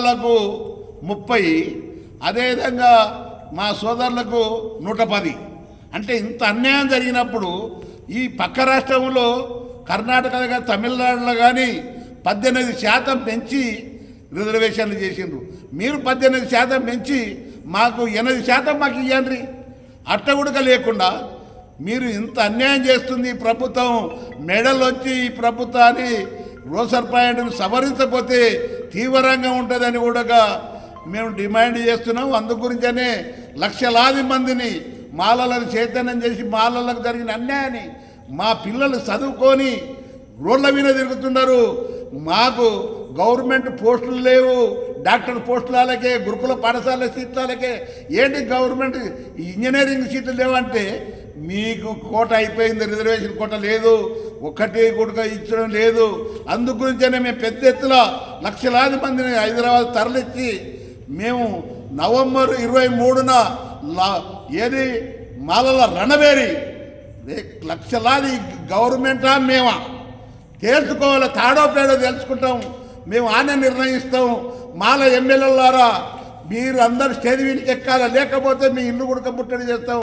మాలలకు ముప్పై అదేవిధంగా మా సోదరులకు నూట పది. అంటే ఇంత అన్యాయం జరిగినప్పుడు ఈ పక్క రాష్ట్రంలో కర్ణాటక కానీ తమిళనాడులో కానీ పద్దెనిమిది శాతం పెంచి రిజర్వేషన్లు చేసిండ్రు. మీరు పద్దెనిమిది శాతం పెంచి మాకు ఎనిమిది శాతం మాకు ఇవ్వండి అట్ట కూడా లేకుండా మీరు ఇంత అన్యాయం చేస్తుంది ప్రభుత్వం మెడల్ వచ్చి ఈ ప్రభుత్వాన్ని రోసర్ పాయింట్ను సవరించకపోతే తీవ్రంగా ఉంటుందని కూడా మేము డిమాండ్ చేస్తున్నాం. అందుగురించనే లక్షలాది మందిని మాలలను చైతన్యం చేసి మాలలకు జరిగిన అన్యాయాన్ని మా పిల్లలు చదువుకొని రోడ్ల మీద తిరుగుతున్నారు. మాకు గవర్నమెంట్ పోస్టులు లేవు. డాక్టర్ పోస్టులకే గురుకుల పాఠశాల సీట్లకే. ఏంటి గవర్నమెంట్ ఇంజనీరింగ్ సీట్లు లేవంటే మీకు కోట అయిపోయింది రిజర్వేషన్ కోట లేదు. ఒకటి కూడా ఇచ్చడం లేదు. అందుగురించే మేము పెద్ద ఎత్తున లక్షలాది మందిని హైదరాబాద్ తరలిచ్చి మేము నవంబర్ ఇరవై మూడున లా- ఏది? మాలల రణబేరి. లక్షలాది గవర్నమెంటా మేమా? తేల్చుకోవాలి తాడో పేడో తెలుసుకుంటాం. మేము ఆనే నిర్ణయిస్తాం. మాల ఎమ్మెల్యేలారా మీరు అందరు స్టేజ్ వీనికి ఎక్కాలా? లేకపోతే మీ ఇల్లు కూడా ముట్టడి చేస్తాం.